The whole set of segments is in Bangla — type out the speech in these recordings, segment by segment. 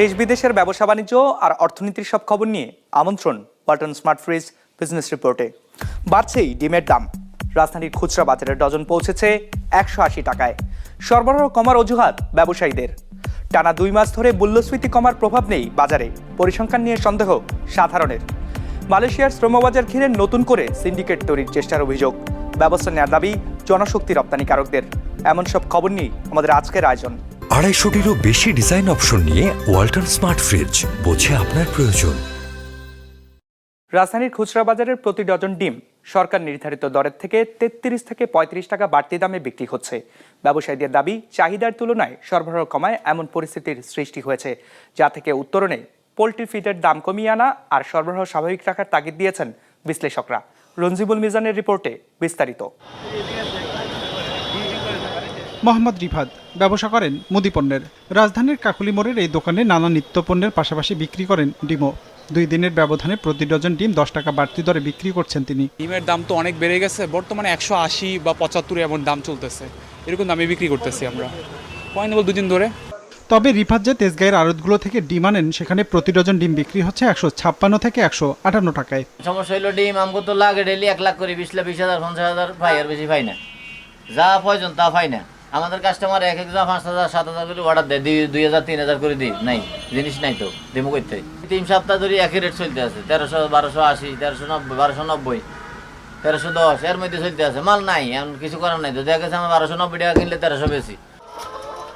দেশ বিদেশের ব্যবসা বাণিজ্য আর অর্থনীতির সব খবর নিয়ে আমন্ত্রণ ওয়ালটন স্মার্ট ফ্রিজ বিজনেস রিপোর্টে। বাড়ছেই ডিমের দাম। রাজধানীর খুচরা বাজারে ডজন পৌঁছেছে একশো আশি টাকায়। সরবরাহ কমার অজুহাত ব্যবসায়ীদের। টানা দুই মাস ধরে মূল্যস্ফীতি কমার প্রভাব নেই বাজারে। পরিসংখ্যান নিয়ে সন্দেহ সাধারণের। মালয়েশিয়ার শ্রমবাজার ঘিরে নতুন করে সিন্ডিকেট তৈরির চেষ্টার অভিযোগ। ব্যবস্থা নেওয়ার দাবি জনশক্তি রপ্তানিকারকদের। এমন সব খবর নিয়ে আমাদের আজকের আয়োজন। আড়াইশোটিরও বেশি ডিজাইন অপশন নিয়ে ওয়াল্টন স্মার্ট ফ্রিজ বোঝে আপনার প্রয়োজন। রাজধানীর খুচরা বাজারের প্রতি ডজন ডিম সরকার নির্ধারিত দরের থেকে তেত্রিশ থেকে পঁয়ত্রিশ টাকা বাড়তি দামে বিক্রি হচ্ছে। ব্যবসায়ীদের দাবি, চাহিদার তুলনায় সরবরাহ কমায় এমন পরিস্থিতির সৃষ্টি হয়েছে, যা থেকে উত্তরণে পোলট্রি ফিডের দাম কমিয়ে আনা আর সরবরাহ স্বাভাবিক রাখার তাগিদ দিয়েছেন বিশ্লেষকরা। রঞ্জিবুল মিজানের রিপোর্টে বিস্তারিত। মোহাম্মদ রিফাত। ব্যবসা করেন মুদি পণ্যের। রাজধানীর কাকুলি মোড়ের এই দোকানে নানা নিত্য পণ্যের পাশাপাশি বিক্রি করেন ডিমও। দুই দিনের ব্যবধানে প্রতি ডজন ডিম দশ টাকা বাড়তি দরে বিক্রি করছেন তিনি। ডিমের দাম তো অনেক বেড়ে গেছে। বর্তমানে একশো আশি বা পঁচাত্তর এমন দাম চলতেছে। এরকম দামে বিক্রি করতেছি আমরা। পয়েন্ট দুদিন ধরে? তবে রিফাত যে তেজগাঁয়ের আড়তগুলো থেকে ডিম আনেন সেখানে প্রতি ডজন ডিম বিক্রি হচ্ছে একশো ছাপ্পান্ন থেকে একশো আটান্ন টাকায়। সমস্যা হলো ডিম আমগো তো লাগে ডেলি এক লাখ করে বিশ লাখ বিশ হাজার পঞ্চাশ হাজার পাই আর বেশি পাই না। যা প্রয়োজন তা পাই না। আমাদের কাস্টমার এক একজন পাঁচ হাজার, সাত হাজার করে অর্ডার দেয়, দুই হাজার, তিন হাজার করে দিই নাই, জিনিস নাই তো ডিমো করতে তিন সপ্তাহ ধরে একই রেট চলতে আছে, তেরোশো, বারোশো আশি, তেরোশো নব্বই, বারোশো নব্বই, তেরোশো দশ, এর মধ্যে চলতে আছে। মাল নাই এমন কিছু করার নাই তো, দেখা গেছে আমার বারোশো নব্বই টাকা কিনলে তেরোশো বেশি।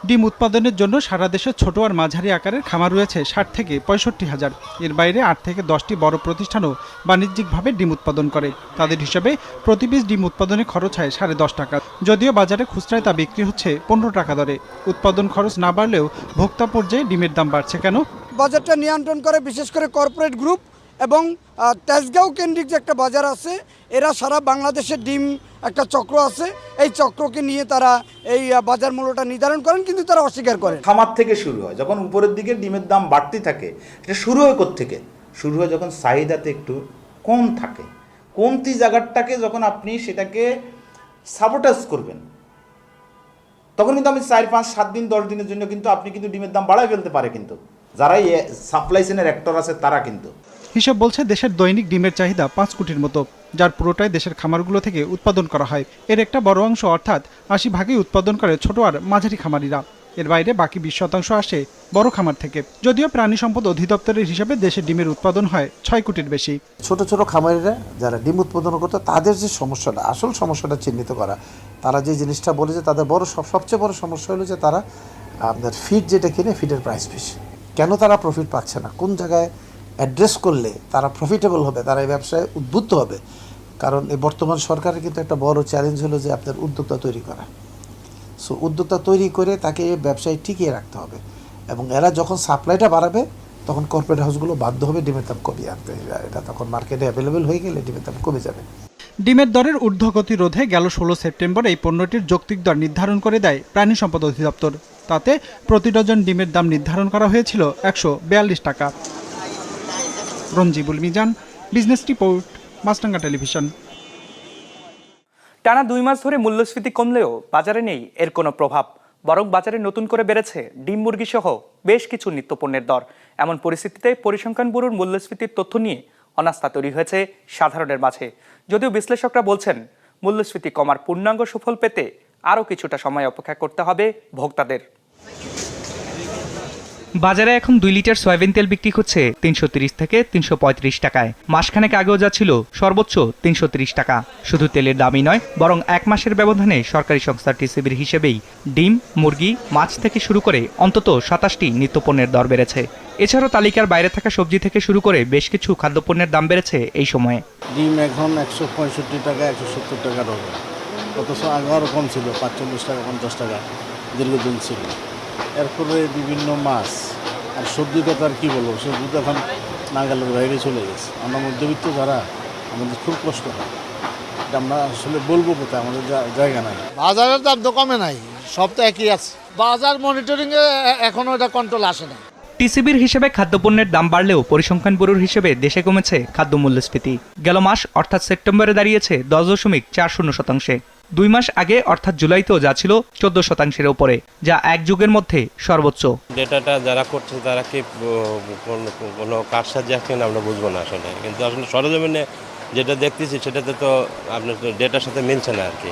ডিম উৎপাদনের জন্য সারা দেশে ছোট আর মাঝারি আকারের খামার রয়েছে ষাট থেকে পঁয়ষট্টি হাজার। এর বাইরে আট থেকে দশটি বড় প্রতিষ্ঠানও বাণিজ্যিকভাবে ডিম উৎপাদন করে। তাদের হিসাবে প্রতি পিস ডিম উৎপাদনে খরচ হয় সাড়ে দশ টাকা। যদিও বাজারে খুচরায় তা বিক্রি হচ্ছে পনেরো টাকা দরে। উৎপাদন খরচ না বাড়লেও ভোক্তা পর্যায়ে ডিমের দাম বাড়ছে কেন? বাজারটা নিয়ন্ত্রণ করে বিশেষ করে কর্পোরেট গ্রুপ এবং তেজগাঁও কেন্দ্রিক যে একটা বাজার আছে, এরা সারা বাংলাদেশের ডিম একটা চক্র আছে। এই চক্রকে নিয়ে তারা এই বাজার মূল্যটা নির্ধারণ করেন, কিন্তু তারা অস্বীকার করেন। খামার থেকে শুরু হয়। যখন উপরের দিকে ডিমের দাম বাড়তে থাকে, এটা শুরু হয় থেকে শুরু হয় যখন চাহিদাতে একটু কম থাকে। কমতি জায়গাটাকে যখন আপনি সেটাকে সাবোটাস করবেন, তখন কিন্তু আমি চার, পাঁচ, সাত দিন, দশ দিনের জন্য কিন্তু আপনি কিন্তু ডিমের দাম বাড়ায় ফেলতে পারে কিন্তু। যারা এই সাপ্লাই চেনের অ্যাক্টর আছে তারা কিন্তু। হিসাব বলছে দেশের দৈনিক ডিমের চাহিদা পাঁচ কোটির মতো, যার পুরোটাই দেশের খামারগুলো থেকে উৎপাদন করা হয়। এর একটা বড় অংশ অর্থাৎ আশি ভাগই উৎপাদন করে ছোট আর মাঝারি খামারিরা। এর বাইরে বাকি বিশ শতাংশ আসে বড় খামার থেকে। যদিও প্রাণী সম্পদ অধিদপ্তরের হিসাবে দেশে ডিমের উৎপাদন হয় ছয় কোটির বেশি। ছোট ছোট খামারিরা যারা ডিম উৎপাদন করতো, তাদের যে সমস্যাটা, আসল সমস্যাটা চিহ্নিত করা। তারা যে জিনিসটা বলে যে তাদের বড় সব, সবচেয়ে বড় সমস্যা হলো যে তারা আপনার ফিড যেটা কিনে ফিডের প্রাইস বেশি। কেন তারা প্রফিট পাচ্ছে না? কোন জায়গায় অ্যাড্রেস করলে তারা প্রফিটেবল হবে, তারা এই ব্যবসায় উদ্বুদ্ধ হবে। কারণ এই বর্তমান সরকারের কিন্তু একটা বড় চ্যালেঞ্জ হলো যে আপনার উদ্যোক্তা তৈরি করা। সো উদ্যোক্তা তৈরি করে তাকে ব্যবসায় টিকিয়ে রাখতে হবে এবং এরা যখন সাপ্লাইটা বাড়াবে, তখন কর্পোরেট হাউসগুলো বাধ্য হবে ডিমের দাম কমিয়ে আনতে। এটা তখন মার্কেটে অ্যাভেলেবেল হয়ে গেলে ডিমের দাম কমে যাবে। ডিমের দরের ঊর্ধ্বগতি রোধে গেল ষোলো সেপ্টেম্বর এই পণ্যটির যৌক্তিক দর নির্ধারণ করে দেয় প্রাণী সম্পদ অধিদপ্তর। তাতে প্রতি ডজন ডিমের দাম নির্ধারণ করা হয়েছিল একশো বিয়াল্লিশ টাকা। Ranjibul Mizan business report, Maasranga television. টানা দুই মাস ধরে মূল্যস্ফীতি কমলেও বাজারে নেই এর কোনো প্রভাব। বরং বাজারে নতুন করে বেড়েছে ডিম মুরগি সহ বেশ কিছু নিত্যপণ্যের দর। এমন পরিস্থিতিতে পরিসংখ্যান ব্যুরোর মূল্যস্ফীতির তথ্য নিয়ে অনাস্থা তৈরি হয়েছে সাধারণের মাঝে। যদিও বিশ্লেষকরা বলছেন, মূল্যস্ফীতি কমার পূর্ণাঙ্গ সুফল পেতে আরও কিছুটা সময় অপেক্ষা করতে হবে ভোক্তাদের। বাজারে এখন দুই লিটার সয়াবিন তেল বিক্রি হচ্ছে তিনশো তিরিশ থেকে তিনশো পঁয়ত্রিশ টাকায়। মাসখানেক আগেও যা ছিল সর্বোচ্চ তিনশো তিরিশ টাকা। শুধু তেলের দামই নয়, বরং এক মাসের ব্যবধানে সরকারি সংস্থা টিসিবির হিসেবেই ডিম, মুরগি, মাছ থেকে শুরু করে অন্তত সাতাশটি নিত্যপণ্যের দর বেড়েছে। এছাড়াও তালিকার বাইরে থাকা সবজি থেকে শুরু করে বেশ কিছু খাদ্যপণ্যের দাম বেড়েছে এই সময়ে। ডিম এখন একশো পঁয়ষট্টি টাকা, একশো সত্তর টাকা অথচ আগে আরও কম ছিল, পাঁচচল্লিশ টাকা, পঞ্চাশ টাকা দীর্ঘদিন ছিল। এরপরে বিভিন্ন মাছ। আর সবজি কথা আর কী বলব সবজি তো এখন নাগালের বাইরে চলে গেছে। আমরা মধ্যবিত্ত যারা আমাদের খুব কষ্ট হয়। এটা আমরা আসলে বলব কোথায় আমাদের জায়গা নাই। বাজারের দাম তো কমে নাই সব তো একই আছে। বাজার মনিটরিং এ এখনও এটা কন্ট্রোল আসে না। টিসিবির হিসেবে খাদ্যপণ্যের দাম বাড়লেও পরিসংখ্যান ব্যুরোর হিসেবে দেশে কমেছে খাদ্য মূল্যস্ফীতি। গেল মাস অর্থাৎ সেপ্টেম্বরে দাঁড়িয়েছে দশ দশমিক চার শূন্য শতাংশে। দুই মাস আগে, অর্থাৎ জুলাইতেও যা ছিল চোদ্দ শতাংশের উপরে, যা এক যুগের মধ্যে সর্বোচ্চ। ডেটাটা যারা করছে, তারা কি কোনো কার কারসাজি আসছেন আমরা বুঝব না আসলে। কিন্তু আসলে সরজমিনে যেটা দেখতেছি, সেটাতে তো আপনার ডেটার সাথে মিলছে না আর কি।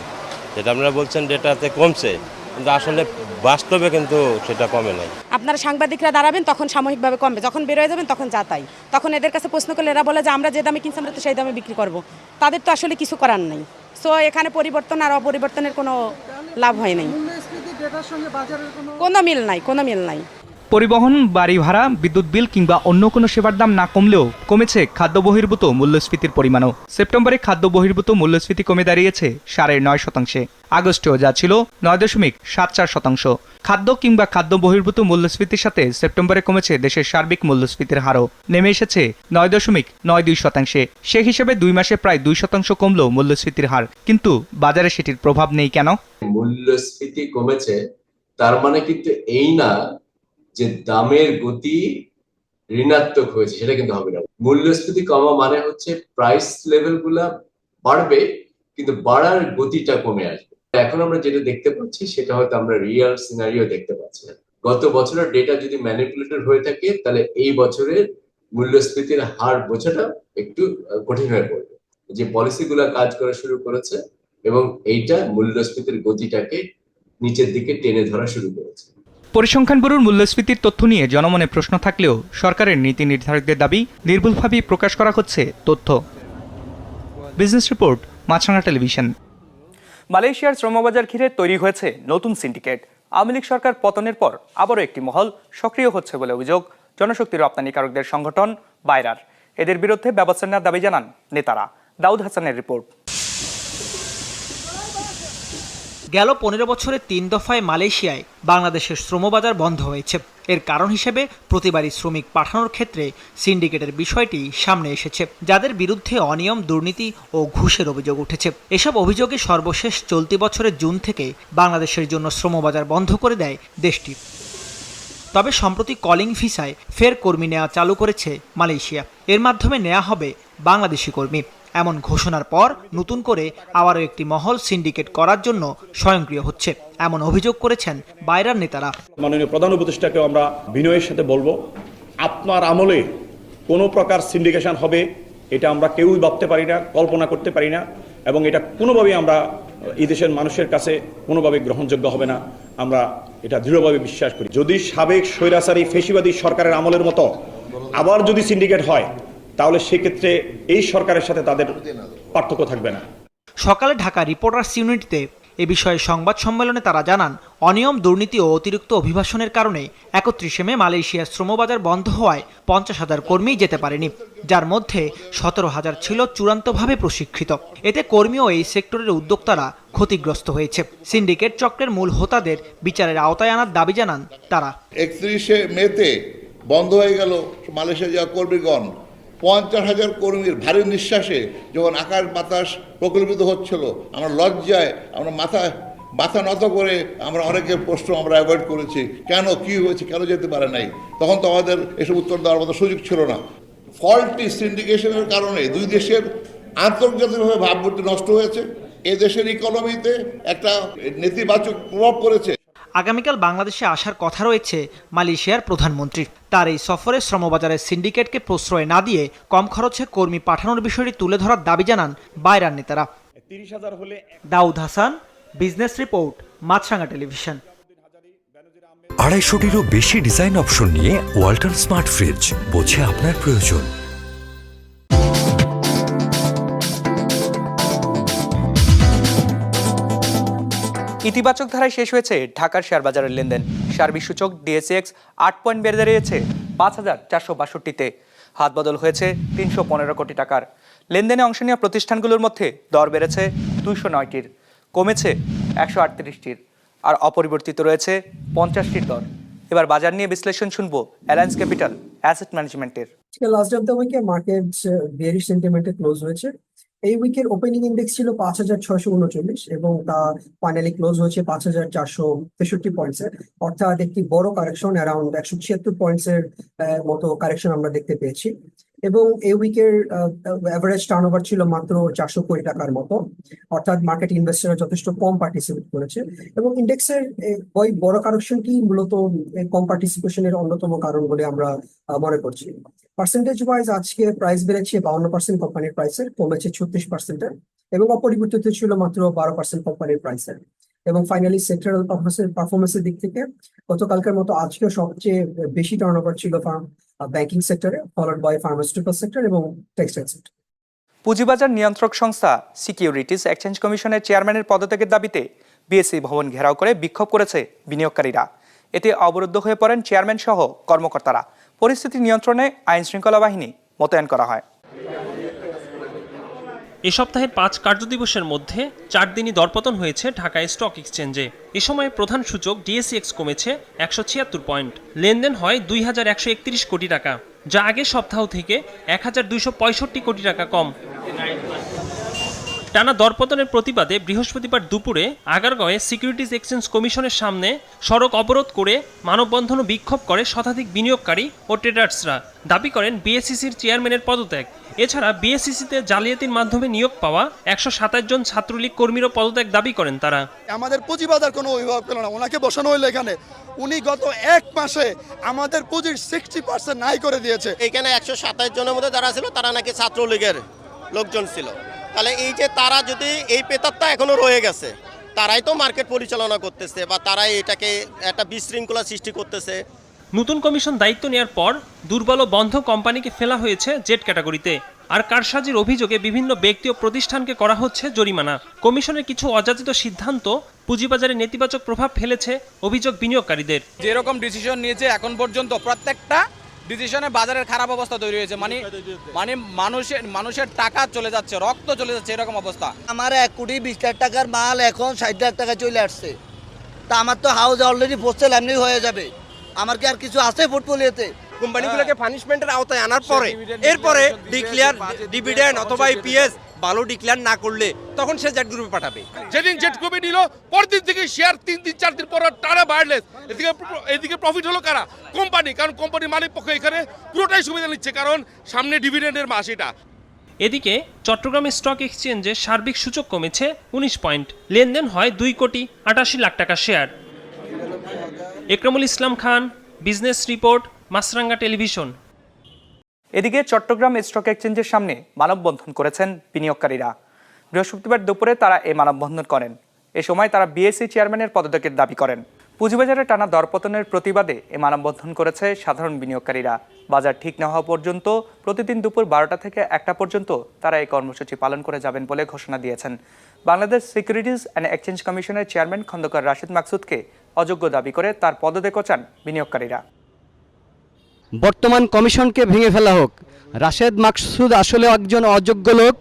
যেটা আপনারা বলছেন, ডেটাতে কমছে। কিন্তু আসলে বাস্তবে কিন্তু সেটা কমে নাই। আপনারা সাংবাদিকরা দাঁড়াবেন তখন সাময়িকভাবে কমবে। যখন বেরোয় যাবেন তখন যা তাই। তখন এদের কাছে প্রশ্ন করলে এরা বলে যে আমরা যে দামে কিনছি আমরা তো সেই দামে বিক্রি করব। তাদের তো আসলে কিছু করার নেই। সো এখানে পরিবর্তন আর অপরিবর্তনের কোনো লাভ হয় নাই। কোনো মিল নাই কোনো মিল নাই। পরিবহন, বাড়ি ভাড়া, বিদ্যুৎ বিল কিংবা অন্য কোনো সেবার দাম না কমলেও কমেছে খাদ্য বহির্ভূত মূল্যস্ফীতির পরিমাণও। সেপ্টেম্বরে খাদ্য বহির্ভূত মূল্যস্ফীতি কমে দাঁড়িয়েছে সাড়ে নয় শতাংশে। আগস্টেও যা ছিল নয় দশমিক সাত চার শতাংশ। খাদ্য কিংবা খাদ্য বহির্ভূত মূল্যস্ফীতির সাথে সেপ্টেম্বরে কমেছে দেশের সার্বিক মূল্যস্ফীতির হারও। নেমে এসেছে নয় দশমিক নয় দুই শতাংশে। সে হিসেবে দুই মাসে প্রায় দুই শতাংশ কমলো মূল্যস্ফীতির হার। কিন্তু বাজারে সেটির প্রভাব নেই কেন? মূল্যস্ফীতি কমেছে, তার মানে কিন্তু এই না যে দামের গতি ঋণাত্মক হয়েছে, সেটা কিন্তু হবে না। মূল্যস্ফীতি কমা মানে হচ্ছে প্রাইস লেভেলগুলা বাড়বে, কিন্তু বাড়ার গতিটা কমে আসবে। এখন আমরা যেটা দেখতে পাচ্ছি, সেটা হয়তো আমরা রিয়াল সিনারিও দেখতে পাচ্ছি না। গত বছরের ডেটা যদি ম্যানিপুলেটেড হয়ে থাকে, তাহলে এই বছরের মূল্যস্ফীতির হার বোঝাটা একটু কঠিন হয়ে পড়বে। যে পলিসিগুলো কাজ করা শুরু করেছে, এবং এইটা মূল্যস্ফীতির গতিটাকে নিচের দিকে টেনে ধরা শুরু করেছে। পরিসংখ্যান ব্যুরোর মূল্যস্ফীতির তথ্য নিয়ে জনমনে প্রশ্ন থাকলেও সরকারের নীতি নির্ধারকদের দাবি নির্ভুলভাবেই প্রকাশ করা হচ্ছে তথ্য। Business report, Maasranga television. মালয়েশিয়ার শ্রমবাজার ঘিরে তৈরি হয়েছে নতুন সিন্ডিকেট। আওয়ামী লীগ সরকার পতনের পর আবারও একটি মহল সক্রিয় হচ্ছে বলে অভিযোগ জনশক্তি রপ্তানিকারকদের সংগঠন বাইরার। এদের বিরুদ্ধে ব্যবস্থা নেওয়ার দাবি জানান নেতারা। দাউদ হাসানের রিপোর্ট। গেল পনেরো বছরে তিন দফায় মালয়েশিয়ায় বাংলাদেশের শ্রমবাজার বন্ধ হয়েছে। এর কারণ হিসেবে প্রতিবারই শ্রমিক পাঠানোর ক্ষেত্রে সিন্ডিকেটের বিষয়টি সামনে এসেছে, যাদের বিরুদ্ধে অনিয়ম, দুর্নীতি ও ঘুষের অভিযোগ উঠেছে। এসব অভিযোগে সর্বশেষ চলতি বছরের জুন থেকে বাংলাদেশের জন্য শ্রমবাজার বন্ধ করে দেয় দেশটি। তবে সম্প্রতি কলিং ভিসায় ফের কর্মী নেওয়া চালু করেছে মালয়েশিয়া। এর মাধ্যমে নেওয়া হবে বাংলাদেশি কর্মী। এমন ঘোষণার পর নতুন করে আবারও একটি মহল সিন্ডিকেট করার জন্য স্বয়ংক্রিয় হচ্ছে, এমন অভিযোগ করেছেন বাইরার নেতারা। মাননীয় প্রধান উপদেষ্টাকেও আমরা বিনয়ের সাথে বলব, আপনার আমলে কোনো প্রকার সিন্ডিকেশন হবে, এটা আমরা কেউই ভাবতে পারি না, কল্পনা করতে পারি না, এবং এটা কোনোভাবেই আমরা এই দেশের মানুষের কাছে কোনোভাবে গ্রহণযোগ্য হবে না, আমরা এটা দৃঢ়ভাবে বিশ্বাস করি। যদি সাবেক স্বৈরাচারী ফেসিবাদী সরকারের আমলের মতো আবার যদি সিন্ডিকেট হয় তাহলে সেক্ষেত্রে এই সরকারের সাথে তাদের পার্থক্য থাকবে না। সকালে ঢাকা রিপোর্টার্স ইউনিটিতে এ বিষয়ে সংবাদ সম্মেলনে তারা জানান অনিয়ম দুর্নীতি ও অতিরিক্ত অভিবাসনের কারণে একত্রিশে মে মালয়েশিয়ার শ্রমবাজার বন্ধ হওয়ায় পঞ্চাশ হাজার কর্মী যেতে পারেনি যার মধ্যে সতেরো হাজার ছিল চূড়ান্তভাবে প্রশিক্ষিত। এতে কর্মী ও এই সেক্টরের উদ্যোক্তারা ক্ষতিগ্রস্ত হয়েছে। সিন্ডিকেট চক্রের মূল হোতাদের বিচারের আওতায় আনার দাবি জানান তারা। একত্রিশে মেতে বন্ধ হয়ে গেল মালয়েশিয়া যাওয়া কর্মীগণ। পঞ্চাশ হাজার কর্মীর ভারী নিঃশ্বাসে যখন আকাশ বাতাস প্রকল্পিত হচ্ছিল, আমরা লজ্জায়, আমরা মাথা মাথা নত করে আমরা অনেকের প্রশ্ন আমরা অ্যাভয়েড করেছি, কেন, কি হয়েছে, কেন যেতে পারে নাই? তখন তো আমাদের এসব উত্তর দেওয়ার মতো সুযোগ ছিল না। ফল্টি সিন্ডিকেশনের কারণে দুই দেশের আন্তর্জাতিকভাবে ভাবমূর্তি নষ্ট হয়েছে। এ দেশের ইকোনমিতে একটা নেতিবাচক প্রভাব পড়েছে। আগামীকাল বাংলাদেশে আসার কথা রয়েছে মালয়েশিয়ার প্রধানমন্ত্রী তার এই সফরে শ্রমবাজারের সিন্ডিকেটকে প্রশ্রয় না দিয়ে কম খরচে কর্মী পাঠানোর বিষয়টি তুলে ধরার দাবি জানান বাইরার নেতারা। তিরিশ হাজার হলে Daud Hasan business report Maasranga television. আড়াইশোটিরও বেশি ডিজাইন অপশন নিয়ে ওয়াল্টন স্মার্ট ফ্রিজ বোঝে আপনার প্রয়োজন। ইতিবাচক ধারায় শেষ হয়েছে ঢাকার শেয়ার বাজারের লেনদেন। সার্বি সূচক ডিএসএক্স আট পয়েন্ট বেড়ে দাঁড়িয়েছে পাঁচ হাজার চারশো বাষট্টিতে। হাত বদল হয়েছে তিনশো পনেরো কোটি টাকার। লেনদেনে অংশ নেওয়া প্রতিষ্ঠানগুলোর মধ্যে দর বেড়েছে দুইশো নয়টির, কমেছে একশো আটত্রিশটির, আর অপরিবর্তিত রয়েছে পঞ্চাশটির দর। এবার বাজার নিয়ে বিশ্লেষণ শুনব অ্যালায়েন্স ক্যাপিটাল অ্যাসেট ম্যানেজমেন্টের। লাস্ট অফ দ্য উইকে মার্কেট সেন্টিমেন্টে ক্লোজ হয়েছে। এই উইকের ওপেনিং ইন্ডেক্স ছিল পাঁচ হাজার ছয়শো উনচল্লিশ এবং তা ফাইনালি ক্লোজ হয়েছে পাঁচ হাজার চারশো তেষট্টি পয়েন্টসে অর্থাৎ একটি বড় কারেকশন অ্যারাউন্ড একশো ছিয়াত্তর পয়েন্টসের মতো কারেকশন আমরা দেখতে পেয়েছি। এবং এই উইকের অ্যাভারেজ টার্ন ওভার ছিল মাত্র চারশো কোটি টাকার মতো। অর্থাৎ মার্কেট ইনভেস্টররা যথেষ্ট কম পার্টিসিপেট করেছে এবং ইন্ডেক্সের ওই বড় কারেকশনটি মূলত কম পার্টিসিপেশনের অন্যতম কারণ বলে আমরা মনে করছি। পার্সেন্টেজ ওয়াইজ আজকে প্রাইস বেড়েছে বাউন্ন পার্সেন্ট কোম্পানির প্রাইসের কমেছে ছত্রিশ পার্সেন্টের এবং অপরিবর্তিত ছিল মাত্র বারো পার্সেন্ট কোম্পানির প্রাইসের এবং ফাইনালি সেক্টরাল পারফরমেন্সের দিক থেকে গতকালকের মতো আজকেও সবচেয়ে বেশি টার্ন ওভার ছিল ব্যাংকিং সেক্টরে ফলোড বাই ফার্মাসিউটিক্যাল সেক্টর এবং টেক্সটাইল সেক্টর পুঁজিবাজার নিয়ন্ত্রক সংস্থা সিকিউরিটিজ এক্সচেঞ্জ কমিশনের চেয়ারম্যানের পদত্যাগের দাবিতে বিএসসি ভবন ঘেরাও করে বিক্ষোভ করেছে বিনিয়োগকারীরা। এতে অবরুদ্ধ হয়ে পড়েন চেয়ারম্যান সহ কর্মকর্তারা। পরিস্থিতি নিয়ন্ত্রণে আইন শৃঙ্খলা বাহিনী মোতায়েন করা হয়। এ সপ্তাহের পাঁচ কার্যদিবসের মধ্যে চার দিনই দরপতন হয়েছে ঢাকা স্টক এক্সচেঞ্জে। এ সময় প্রধান সূচক ডিএসএক্স কমেছে একশো ছিয়াত্তর পয়েন্ট। লেনদেন হয় দুই হাজার একশো একত্রিশ কোটি টাকা, যা আগের সপ্তাহ থেকে এক হাজার দুইশো পঁয়ষট্টি কোটি টাকা কম। টানা দরপতনের প্রতিবাদে বৃহস্পতিবার দুপুরে আগারগাঁওয়ে সিকিউরিটিজ এক্সচেঞ্জ কমিশনের সামনে সড়ক অবরোধ করে মানববন্ধন ও বিক্ষোভ করে শতাধিক বিনিয়োগকারী ও ট্রেডার্সরা। দাবি করেন বিএসসিসির চেয়ারম্যানের পদত্যাগ। এছাড়া বিএসসিসিতে জালিয়াতির মাধ্যমে নিয়োগ পাওয়া একশো সাতাশ জন ছাত্রলীগ কর্মীরও পদত্যাগ দাবি করেন তারা। আমাদের পুঁজিবাজার কোনো অভিভাবক পেল না ওনাকে বসানো হইল এখানে। উনি গত এক মাসে আমাদের পুঁজির সিক্সটি পার্সেন্ট নাই করে দিয়েছে। এখানে একশো সাতাশ জনের মধ্যে যারা ছিল তারা নাকি ছাত্রলীগের লোকজন ছিল। তাহলে এই যে তারা যদি এই পেতারটা এখনও রয়ে গেছে তারাই তো মার্কেট পরিচালনা করতেছে বা তারাই এটাকে একটা বিশৃঙ্খলা সৃষ্টি করতেছে। নতুন কমিশন দায়িত্ব নেওয়ার পর দুর্বল ও বন্ধ কোম্পানিকে ফেলা হয়েছে জেড ক্যাটাগরিতে। আর কারসাজির অভিযোগে বিভিন্ন ব্যক্তি ও প্রতিষ্ঠানকে করা হচ্ছে জরিমানা। কমিশনের কিছু অযাচিত সিদ্ধান্ত পুঁজিবাজারে নেতিবাচক প্রভাব ফেলেছে অভিযোগ বিনিয়োগকারীদের। যেরকম ডিসিশন নিয়েছে এখন পর্যন্ত প্রত্যেকটা ডিসিশনে বাজারের খারাপ অবস্থা তৈরি হয়েছে। মানে মানে মানুষের মানুষের টাকা চলে যাচ্ছে রক্ত চলে যাচ্ছে এরকম অবস্থা। আমার এক কোটি বিশ লাখ টাকার মাল এখন ষাট লাখ টাকা চলে আসছে। তা আমার তো হাউস অলরেডি পোস্টেল এমনি হয়ে যাবে। আমার কি আর কিছু আছে পোর্টফোলিওতে কোম্পানিগুলোকে পানিশমেন্টের আওতায় আনার পরে এরপরে ডিক্লিয়ার ডিভিডেন্ড অথবা ইপিএস ভালো ডিক্লেয়ার না করলে তখন সে জেড গ্রুপে পাঠাবে। যেদিন জেট গ্রুপে নিল পরদিন থেকে শেয়ার তিন দিন চার দিন পর টানা বাড়লেস এদিকে এদিকে প্রফিট হলো কারা? কোম্পানি কারণ কোম্পানির মালিক পক্ষ এখানে পুরোটাই সুবিধা নিচ্ছে কারণ সামনে ডিভিডেন্ডের মাস এটা। এদিকে চট্টগ্রাম স্টক এক্সচেঞ্জে সার্বিক সূচক কমেছে উনিশ পয়েন্ট লেনদেন হয় দুই কোটি আটাশি লাখ টাকা share Ekramul Islam Khan business report Maasranga television. এদিকে চট্টগ্রাম স্টক এক্সচেঞ্জের সামনে মানববন্ধন করেছেন বিনিয়োগকারীরা। বৃহস্পতিবার দুপুরে তারা এই মানববন্ধন করেন। এ সময় তারা বিএসসি চেয়ারম্যানের পদত্যাগের দাবি করেন। পুঁজিবাজারে টানা দরপতনের প্রতিবাদে এ মানববন্ধন করেছে সাধারণ বিনিয়োগকারীরা। বাজার ঠিক না হওয়া পর্যন্ত প্রতিদিন দুপুর বারোটা থেকে একটা পর্যন্ত তারা এই কর্মসূচি পালন করে যাবেন বলে ঘোষণা দিয়েছেন। বাংলাদেশ সিকিউরিটিজ অ্যান্ড এক্সচেঞ্জ কমিশনের চেয়ারম্যান খন্দকার রাশিদ মাকসুদকে অযোগ্য দাবি করে তার পদত্যাগও চান বিনিয়োগকারীরা। বর্তমান কমিশনকে ভেঙে ফেলা হোক। রাশেদ মাকসুদ আসলে একজন অযোগ্য লোক।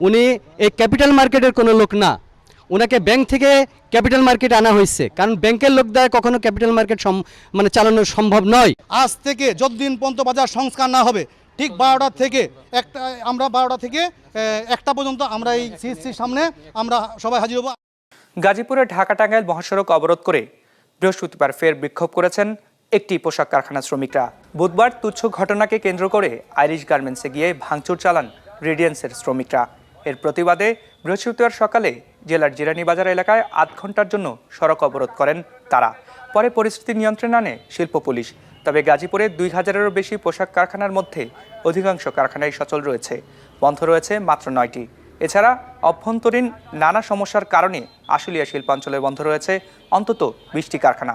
উনি এই ক্যাপিটাল মার্কেটের কোনো লোক না। ওনাকে ব্যাংক থেকে ক্যাপিটাল মার্কেট আনা হয়েছে। কারণ ব্যাংকের লোক দ্বারা কখনো ক্যাপিটাল মার্কেট মানে চালানো সম্ভব নয়। আজ থেকে যতদিন পর্যন্ত বাজার সংস্কার না হবে ঠিক বারোটা থেকে একটা আমরা বারোটা থেকে একটা পর্যন্ত আমরা এই সিএসসির সামনে আমরা সবাই হাজির হব। গাজীপুরে ঢাকা টাঙ্গাইল মহাসড়ক অবরোধ করে বৃহস্পতিবার ফের বিক্ষোভ করেছেন একটি পোশাক কারখানা শ্রমিকরা। বুধবার তুচ্ছ ঘটনাকে কেন্দ্র করে আইরিশ গার্মেন্টসে গিয়ে ভাঙচুর চালান রেডিয়েন্সের শ্রমিকরা। এর প্রতিবাদে বৃহস্পতিবার সকালে জেলার জিরানি বাজার এলাকায় আধ ঘণ্টার জন্য সড়ক অবরোধ করেন তারা। পরে পরিস্থিতি নিয়ন্ত্রণে আনে শিল্প পুলিশ। তবে গাজীপুরে দুই হাজারেরও বেশি পোশাক কারখানার মধ্যে অধিকাংশ কারখানাই সচল রয়েছে। বন্ধ রয়েছে মাত্র নয়টি। এছাড়া অভ্যন্তরীণ নানা সমস্যার কারণে আশুলিয়া শিল্পাঞ্চলে বন্ধ রয়েছে অন্তত বিশটি কারখানা।